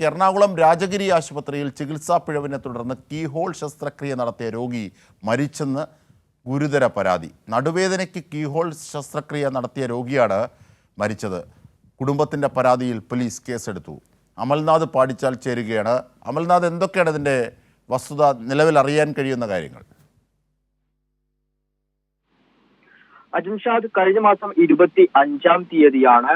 എറണാകുളം രാജഗിരി ആശുപത്രിയിൽ ചികിത്സാ പിഴവിനെ തുടർന്ന് കീഹോൾ ശസ്ത്രക്രിയ നടത്തിയ രോഗി മരിച്ചെന്ന് ഗുരുതര പരാതി. നടുവേദനയ്ക്ക് കീഹോൾ ശസ്ത്രക്രിയ നടത്തിയ രോഗിയാണ് മരിച്ചത്. കുടുംബത്തിന്റെ പരാതിയിൽ പോലീസ് കേസെടുത്തു. അമൽനാഥ് പാടിച്ചാൽ ചേരുകയാണ്. അമൽനാഥ് എന്തൊക്കെയാണ് ഇതിന്റെ വസ്തുത? നിലവിൽ അറിയാൻ കഴിയുന്ന കാര്യങ്ങൾ. അജിൻഷാദ് കഴിഞ്ഞ മാസം ഇരുപത്തി അഞ്ചാം തീയതിയാണ്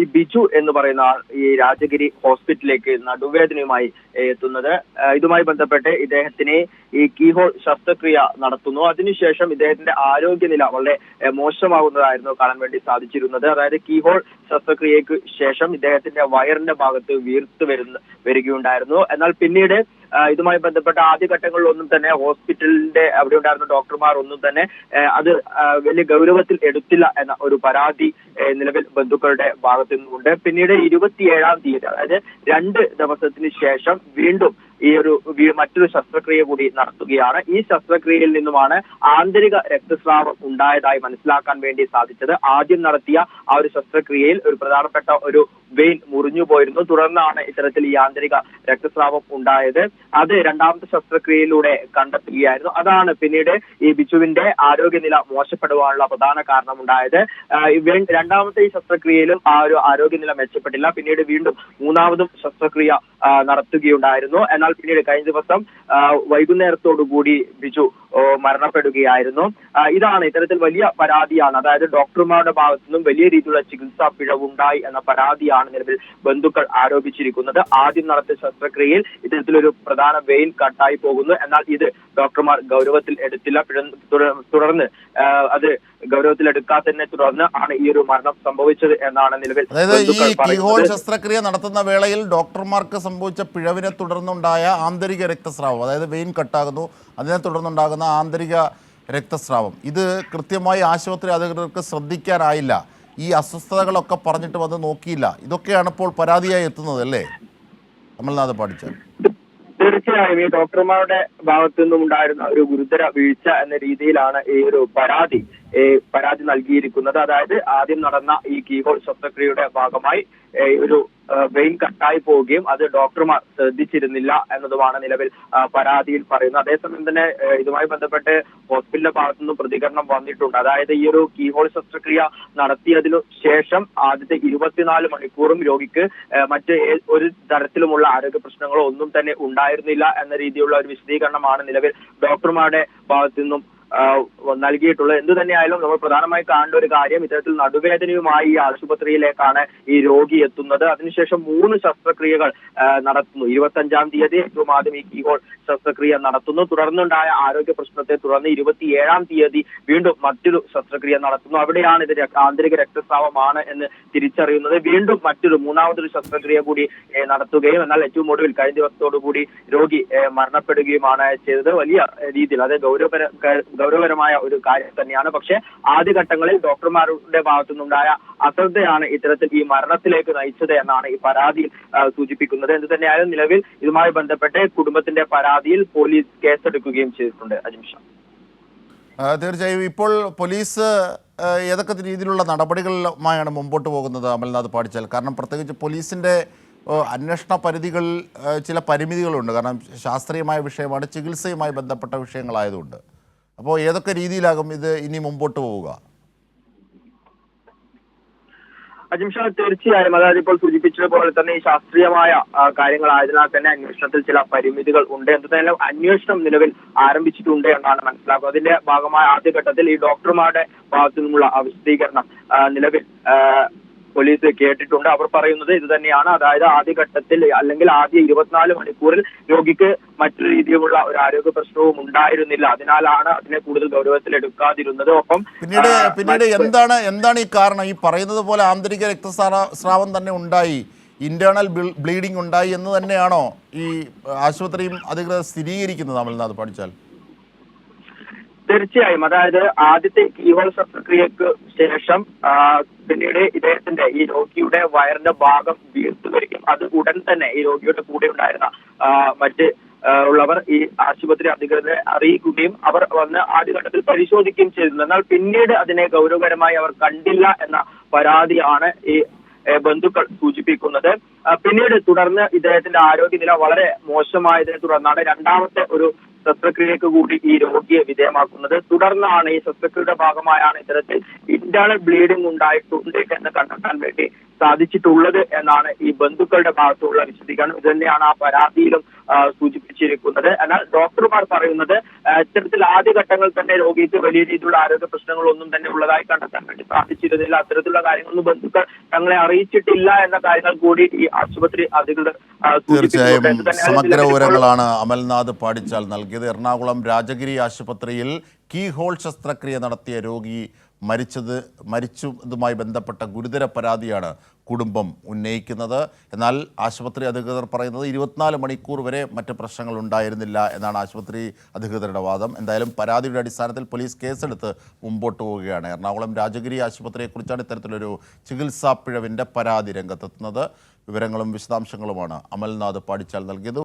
ഈ ബിജു എന്ന് പറയുന്ന ഈ രാജഗിരി ഹോസ്പിറ്റലിലേക്ക് നടുവേദനയുമായി എത്തുന്നത്. ഇതുമായി ബന്ധപ്പെട്ട് ഇദ്ദേഹത്തിന് ഈ കീഹോൾ ശസ്ത്രക്രിയ നടത്തുന്നു. അതിനുശേഷം ഇദ്ദേഹത്തിന്റെ ആരോഗ്യനില വളരെ മോശമാകുന്നതായിരുന്നു കാണാൻ വേണ്ടി സാധിച്ചിരുന്നത്. അതായത് കീഹോൾ ശസ്ത്രക്രിയക്ക് ശേഷം ഇദ്ദേഹത്തിന്റെ വയറിന്റെ ഭാഗത്ത് വീർത്ത് വരുന്ന വരികയുണ്ടായിരുന്നു. എന്നാൽ പിന്നീട് ഇതുമായി ബന്ധപ്പെട്ട ആദ്യഘട്ടങ്ങളിലൊന്നും തന്നെ ഹോസ്പിറ്റലിന്റെ അവിടെ ഉണ്ടായിരുന്ന ഡോക്ടർമാർ ഒന്നും തന്നെ അത് വലിയ ഗൗരവത്തിൽ എടുത്തില്ല എന്ന ഒരു പരാതി നിലവിൽ ബന്ധുക്കളുടെ ഭാഗത്തു നിന്നുമുണ്ട് പിന്നീട് ഇരുപത്തിയേഴാം തീയതി അതായത് രണ്ട് ദിവസത്തിന് ശേഷം വീണ്ടും ഈ ഒരു മറ്റൊരു ശസ്ത്രക്രിയ കൂടി നടത്തുകയാണ്. ഈ ശസ്ത്രക്രിയയിൽ നിന്നുമാണ് ആന്തരിക രക്തസ്രാവം ഉണ്ടായതായി മനസ്സിലാക്കാൻ വേണ്ടി സാധിച്ചത്. ആദ്യം നടത്തിയ ആ ഒരു ശസ്ത്രക്രിയയിൽ ഒരു പ്രധാനപ്പെട്ട ഒരു വെയിൻ മുറിഞ്ഞു പോയിരുന്നു. തുടർന്നാണ് ഇത്തരത്തിൽ ഈ ആന്തരിക രക്തസ്രാവം ഉണ്ടായത്. അത് രണ്ടാമത്തെ ശസ്ത്രക്രിയയിലൂടെ കണ്ടെത്തുകയായിരുന്നു. അതാണ് പിന്നീട് ഈ ബിജുവിന്റെ ആരോഗ്യനില മോശപ്പെടുവാനുള്ള പ്രധാന കാരണം ഉണ്ടായത് ആ, ഈ വേ- രണ്ടാമത്തെ ഈ ശസ്ത്രക്രിയയിലും ആ ഒരു ആരോഗ്യനില മെച്ചപ്പെട്ടില്ല. പിന്നീട് വീണ്ടും മൂന്നാമതും ശസ്ത്രക്രിയ നടത്തുകയുണ്ടായിരുന്നു. എന്നാൽ പിന്നീട് കഴിഞ്ഞ ദിവസം വൈകുന്നേരത്തോടുകൂടി ബിജു മരണപ്പെടുകയായിരുന്നു. ഇതാണ് ഇത്തരത്തിൽ വലിയ പരാതിയാണ്. അതായത് ഡോക്ടർമാരുടെ ഭാഗത്തു നിന്നും വലിയ രീതിയിലുള്ള ചികിത്സാ പിഴവുണ്ടായി എന്ന പരാതിയാണ് നിലവിൽ ബന്ധുക്കൾ ആരോപിച്ചിരിക്കുന്നത്. ആദ്യം നടത്തിയ ശസ്ത്രക്രിയയിൽ ഇത്തരത്തിലൊരു പ്രധാന വെയിൽ കട്ടായി പോകുന്നു. എന്നാൽ ഇത് ഡോക്ടർമാർ ഗൗരവത്തിൽ എടുത്തില്ല. തുടർന്ന് അത് ഗൗരവത്തിൽ എടുക്കാത്തതിനെ തുടർന്ന് ആണ് ഈ ഒരു മരണം സംഭവിച്ചത് എന്നാണ് നിലവിൽ അതായത് ശസ്ത്രക്രിയ നടത്തുന്ന വേളയിൽ ഡോക്ടർമാർക്ക് സംഭവിച്ച പിഴവിനെ തുടർന്നുണ്ടായ ആന്തരിക രക്തസ്രാവം അതായത് വെയിൻ കട്ടാകുന്നു. അതിനെ തുടർന്നുണ്ടാകുന്ന ആന്തരിക രക്തസ്രാവം. ഇത് കൃത്യമായി ആശുപത്രി അധികൃതർക്ക് ശ്രദ്ധിക്കാനായില്ല. ഈ അസ്വസ്ഥതകളൊക്കെ പറഞ്ഞിട്ട് വന്ന് നോക്കിയില്ല. ഇതൊക്കെയാണ് ഇപ്പോൾ പരാതിയായി എത്തുന്നത് അല്ലേ? കമൽനാഥ് പാടിച്ചാൽ. തീർച്ചയായും ഈ ഡോക്ടർമാരുടെ ഭാഗത്തു നിന്നും ഉണ്ടായിരുന്ന ഒരു ഗുരുതര വീഴ്ച എന്ന രീതിയിലാണ് ഈ ഒരു പരാതി പരാതി നൽകിയിരിക്കുന്നത്. അതായത് ആദ്യം നടന്ന ഈ കീഹോൾ ശസ്ത്രക്രിയയുടെ ഭാഗമായി ഒരു വെയിൻ കട്ടായി പോവുകയും അത് ഡോക്ടർമാർ ശ്രദ്ധിച്ചിരുന്നില്ല എന്നതുമാണ് നിലവിൽ പരാതിയിൽ പറയുന്നത്. അതേസമയം തന്നെ ഇതുമായി ബന്ധപ്പെട്ട് ഹോസ്പിറ്റലിന്റെ ഭാഗത്തുനിന്ന് പ്രതികരണം വന്നിട്ടുണ്ട്. അതായത് ഈ ഒരു കീഹോൾ ശസ്ത്രക്രിയ നടത്തിയതിനു ശേഷം ആദ്യത്തെ ഇരുപത്തിനാല് മണിക്കൂറും രോഗിക്ക് മറ്റ് ഒരു തരത്തിലുമുള്ള ആരോഗ്യ പ്രശ്നങ്ങളോ ഒന്നും തന്നെ ഉണ്ടായിരുന്നില്ല എന്ന രീതിയിലുള്ള ഒരു വിശദീകരണമാണ് നിലവിൽ ഡോക്ടർമാരുടെ ഭാഗത്തു നിന്നും നൽകിയിട്ടുള്ളത്. എന്തു തന്നെയായാലും നമ്മൾ പ്രധാനമായി കാണേണ്ട ഒരു കാര്യം ഇത്തരത്തിൽ നടുവേദനയുമായി ഈ ആശുപത്രിയിലേക്കാണ് ഈ രോഗി എത്തുന്നത്. അതിനുശേഷം മൂന്ന് ശസ്ത്രക്രിയകൾ നടത്തുന്നു. ഇരുപത്തഞ്ചാം തീയതി ഏറ്റവും ആദ്യം ഈ കീഹോൾ ശസ്ത്രക്രിയ നടത്തുന്നു. തുടർന്നുണ്ടായ ആരോഗ്യ പ്രശ്നത്തെ തുടർന്ന് ഇരുപത്തിയേഴാം തീയതി വീണ്ടും മറ്റൊരു ശസ്ത്രക്രിയ നടത്തുന്നു. അവിടെയാണ് ഇത് ആന്തരിക രക്തസ്രാവമാണ് എന്ന് തിരിച്ചറിയുന്നത്. വീണ്ടും മറ്റൊരു മൂന്നാമതൊരു ശസ്ത്രക്രിയ കൂടി നടത്തുകയും എന്നാൽ ഏറ്റവും ഒടുവിൽ കഴിഞ്ഞ ദിവസത്തോടു കൂടി രോഗി മരണപ്പെടുകയുമാണ് ചെയ്തത്. വലിയ രീതിയിൽ അതായത് ഗൗരവപര ഗൗരവകരമായ ഒരു കാര്യം തന്നെയാണ്. പക്ഷേ ആദ്യഘട്ടങ്ങളിൽ ഡോക്ടർമാരുടെ ഭാഗത്തുനിന്നുണ്ടായ അശ്രദ്ധയാണ് ഇത്തരത്തിൽ ഈ മരണത്തിലേക്ക് നയിച്ചത് എന്നാണ് ഈ പരാതിയിൽ സൂചിപ്പിക്കുന്നത്. എന്ത് തന്നെയായാലും നിലവിൽ ഇതുമായി ബന്ധപ്പെട്ട് കുടുംബത്തിന്റെ പരാതിയിൽ പോലീസ് കേസെടുക്കുകയും ചെയ്തിട്ടുണ്ട്. അജിംഷ തീർച്ചയായും ഇപ്പോൾ പോലീസ് ഏതൊക്കെ രീതിയിലുള്ള നടപടികളുമായാണ് മുമ്പോട്ട് പോകുന്നത് അമൽനാഥ് പാടിച്ചാൽ? കാരണം പ്രത്യേകിച്ച് പോലീസിന്റെ അന്വേഷണ പരിധികളിൽ ആ, ചില പരിമിതികളുണ്ട്. കാരണം ശാസ്ത്രീയമായ വിഷയമാണ് ചികിത്സയുമായി ബന്ധപ്പെട്ട വിഷയങ്ങളായതുകൊണ്ട്. അപ്പോൾ ഏതൊക്കെ രീതിയിലാകും ഇത് ഇനി മുമ്പോട്ട് പോവുക? അജിംഷാ തീർച്ചയായും. അതായത് ഇപ്പോൾ സൂചിപ്പിച്ചതുപോലെ തന്നെ ഈ ശാസ്ത്രീയമായ കാര്യങ്ങളായതിനാൽ തന്നെ അന്വേഷണത്തിൽ ചില പരിമിതികൾ ഉണ്ട് എന്തായാലും അന്വേഷണം നിലവിൽ ആരംഭിച്ചിട്ടുണ്ട് എന്നാണ് മനസ്സിലാക്കുക. അതിന്റെ ഭാഗമായ ആദ്യഘട്ടത്തിൽ ഈ ഡോക്ടർമാരുടെ ഭാഗത്തു നിന്നുള്ള വിശദീകരണം നിലവിൽ പോലീസ് കേട്ടിട്ടുണ്ട്. അവർ പറയുന്നത് ഇത് തന്നെയാണ്. അതായത് ആദ്യഘട്ടത്തിൽ അല്ലെങ്കിൽ ആദ്യ ഇരുപത്തിനാല് മണിക്കൂറിൽ രോഗിക്ക് മറ്റു രീതിയിലുള്ള ഒരു ആരോഗ്യ പ്രശ്നവും ഉണ്ടായിരുന്നില്ല. അതിനാലാണ് അതിനെ കൂടുതൽ ഗൗരവത്തിൽ എടുക്കാതിരുന്നത്. ഒപ്പം പിന്നീട് പിന്നീട് എന്താണ് എന്താണ് ഈ കാരണം? ഈ പറയുന്നത് പോലെ ആന്തരിക രക്തസ്രാവം തന്നെ ഉണ്ടായി. ഇന്റേണൽ ബ്ലീഡിംഗ് ഉണ്ടായി എന്ന് തന്നെയാണോ ഈ ആശുപത്രിയും അധികൃതർ സ്ഥിരീകരിക്കുന്നത് അമൽനാഥ് പഠിച്ചാൽ? തീർച്ചയായും. അതായത് ആദ്യത്തെ കീഹോൾ ശസ്ത്രക്രിയക്ക് ശേഷം പിന്നീട് ഇദ്ദേഹത്തിന്റെ ഈ രോഗിയുടെ വയറിന്റെ ഭാഗം വീർത്തു വരികയും അത് ഉടൻ തന്നെ ഈ രോഗിയുടെ കൂടെ ഉണ്ടായിരുന്ന മറ്റ് ഉള്ളവർ ഈ ആശുപത്രി അധികൃതരെ അറിയിക്കുകയും അവർ വന്ന് ആദ്യഘട്ടത്തിൽ പരിശോധിക്കുകയും ചെയ്തിരുന്നു. എന്നാൽ പിന്നീട് അതിനെ ഗൗരവകരമായി അവർ കണ്ടില്ല എന്ന പരാതിയാണ് ഈ ബന്ധുക്കൾ സൂചിപ്പിക്കുന്നത്. പിന്നീട് തുടർന്ന് ഇദ്ദേഹത്തിന്റെ ആരോഗ്യനില വളരെ മോശമായതിനെ തുടർന്നാണ് രണ്ടാമത്തെ ഒരു ശസ്ത്രക്രിയക്ക് കൂടി ഈ രോഗിയെ വിധേയമാക്കുന്നത്. തുടർന്നാണ് ഈ ശസ്ത്രക്രിയയുടെ ഭാഗമായാണ് ഇത്തരത്തിൽ ഇന്റേണൽ ബ്ലീഡിംഗ് ഉണ്ടായിട്ടുണ്ട് എന്ന് കണ്ടെത്താൻ വേണ്ടി സാധിച്ചിട്ടുള്ളത് എന്നാണ് ഈ ബന്ധുക്കളുടെ ഭാഗത്തുള്ള വിശദീകരണം. ഇത് തന്നെയാണ് ആ പരാതിയിലും സൂചിപ്പിച്ചിരിക്കുന്നത്. എന്നാൽ ഡോക്ടർമാർ പറയുന്നത് ഇത്തരത്തിൽ ആദ്യഘട്ടങ്ങളിൽ തന്നെ രോഗിക്ക് വലിയ രീതിയിലുള്ള ആരോഗ്യ പ്രശ്നങ്ങളൊന്നും തന്നെ ഉള്ളതായി കണ്ടെത്താൻ വേണ്ടി സാധിച്ചിരുന്നില്ല. അത്തരത്തിലുള്ള കാര്യങ്ങളൊന്നും ബന്ധുക്കൾ തങ്ങളെ അറിയിച്ചിട്ടില്ല എന്ന കാര്യങ്ങൾ കൂടി ഈ ആശുപത്രി അധികൃതർ തീർച്ചയായും സമഗ്ര വിവരങ്ങളാണ് അമൽനാഥ് പാടിച്ചാൽ നൽകിയത്. എറണാകുളം രാജഗിരി ആശുപത്രിയിൽ കീ ഹോൾ ശസ്ത്രക്രിയ നടത്തിയ രോഗി മരിച്ചത് മരിച്ചതുമായി ബന്ധപ്പെട്ട ഗുരുതര പരാതിയാണ് കുടുംബം ഉന്നയിക്കുന്നത്. എന്നാൽ ആശുപത്രി അധികൃതർ പറയുന്നത് ഇരുപത്തിനാല് മണിക്കൂർ വരെ മറ്റ് പ്രശ്നങ്ങൾ ഉണ്ടായിരുന്നില്ല എന്നാണ് ആശുപത്രി അധികൃതരുടെ വാദം. എന്തായാലും പരാതിയുടെ അടിസ്ഥാനത്തിൽ പോലീസ് കേസെടുത്ത് മുമ്പോട്ട് പോവുകയാണ്. എറണാകുളം രാജഗിരി ആശുപത്രിയെക്കുറിച്ചാണ് ഇത്തരത്തിലൊരു ചികിത്സാ പിഴവിന്റെ പരാതി രംഗത്തെത്തുന്നത്. വിവരങ്ങളും വിശദാംശങ്ങളുമാണ് അമൽനാഥ് പാടിച്ചാൽ നൽകിയത്.